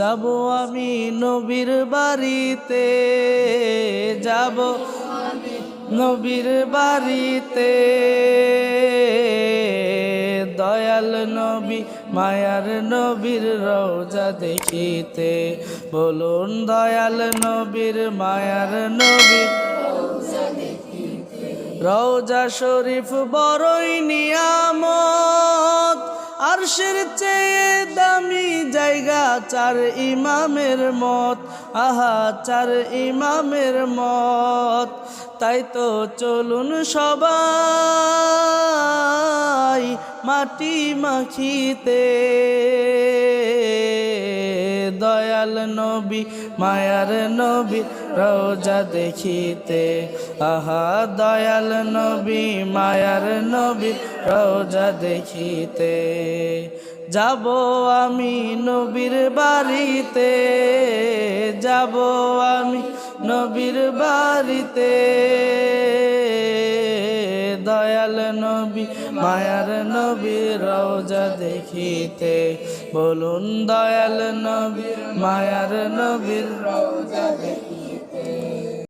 যাব আমি নবীর বাড়িতে, যাব নবীর বাড়িতে। দয়াল নবী, মায়ার নবীর রওজা দেখিতে। বলুন, দয়াল নবীর, মায়ার নবীর রওজা শরীফ বড়ই নিয়ামত আরশের চেয়ে দামি জায়গা, চার ইমামের মত। আহা, চার ইমামের মত। তাই তো চলুন সবাই মাটি মাখিতে। দয়াল নবী, মায়ার নবী রোজা দেখিতে। আহা, দয়াল নবী, মায়ার নবী রোজা দেখিতে। যাব আমি নবীর বাড়িতে, যাব আমি নবীর বাড়িতে। দয়াল নবী মায়ার নবী রওজা দেখিতে। বলুন দয়াল নবী মায়ার নবীর রওজা দেখিতে।